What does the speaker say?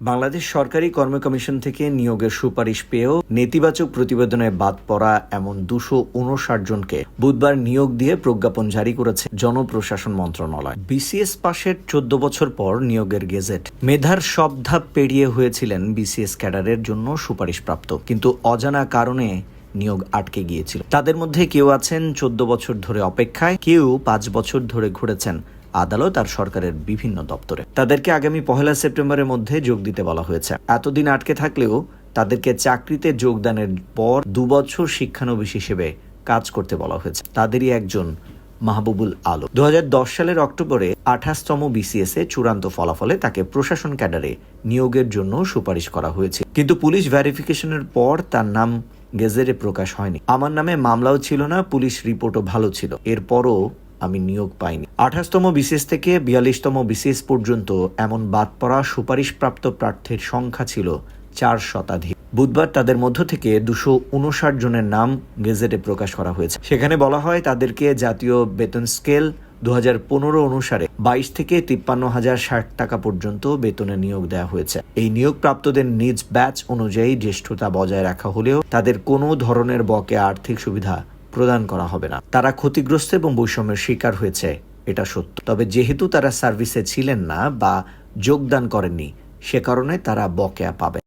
বাংলাদেশ সরকারি কর্ম কমিশন থেকে নিয়োগের সুপারিশ পেয়েও নেতিবাচক প্রতিবেদনে বাদ পড়া এমন দুশো উনষাট জনকে বুধবার নিয়োগ দিয়ে প্রজ্ঞাপন জারি করেছে জনপ্রশাসন মন্ত্রণালয়। বিসিএস পাশের চোদ্দ বছর পর নিয়োগের গেজেট। মেধার সব ধাপ পেরিয়ে হয়েছিলেন বিসিএস ক্যাডারের জন্য সুপারিশপ্রাপ্ত। কিন্তু অজানা কারণে নিয়োগ আটকে গিয়েছিল। তাদের মধ্যে কেউ আছেন চোদ্দ বছর ধরে অপেক্ষায়, কেউ পাঁচ বছর ধরে ঘুরেছেন। আদালত আর সরকারের বিভিন্ন দপ্তরে। তাদেরকে আগামী পহেলা সেপ্টেম্বরের মধ্যে যোগ দিতে বলা হয়েছে। এতদিন আটকে থাকলেও তাদেরকে চাকরিতে যোগদানের পর দুবছর শিক্ষানবিশ হিসেবে কাজ করতে বলা হয়েছে। তাদেরই একজন মাহবুবুল আলম। দু সালের অক্টোবরে আঠাশতম বিসিএস এ চূড়ান্ত ফলাফলে তাকে প্রশাসন ক্যাডারে নিয়োগের জন্য সুপারিশ করা হয়েছে। কিন্তু পুলিশ ভেরিফিকেশনের পর তার নাম গেজেটে প্রকাশ হয়নি। আমার নামে মামলাও ছিল না, পুলিশ রিপোর্টও ভালো ছিল। এরপরও আমি নিয়োগ পাইনি। আঠাশতম বিসিএস থেকে বিয়াল্লিশতম বিসিএস পর্যন্ত এমন বাদ পড়া সুপারিশপ্রাপ্ত প্রার্থীর সংখ্যা ছিল চার শতাধিক। বুধবার তাদের মধ্য থেকে দুশো উনষাট জনের নাম গেজেটে প্রকাশ করা হয়েছে। সেখানে বলা হয় তাদেরকে জাতীয় বেতন স্কেল দু হাজার পনেরো অনুসারে বাইশ থেকে তিপ্পান্ন হাজার ষাট টাকা পর্যন্ত বেতনে নিয়োগ দেওয়া হয়েছে। এই নিয়োগপ্রাপ্তদের নিজ ব্যাচ অনুযায়ী জ্যেষ্ঠতা বজায় রাখা হলেও তাদের কোনো ধরনের বকে আর্থিক সুবিধা প্রদান করা হবে না। তারা ক্ষতিগ্রস্ত এবং বৈষম্যের শিকার হয়েছে, এটা সত্য। তবে যেহেতু তারা সার্ভিসে ছিলেন না বা যোগদান করেননি, সে কারণে তারা বকেয়া পাবে।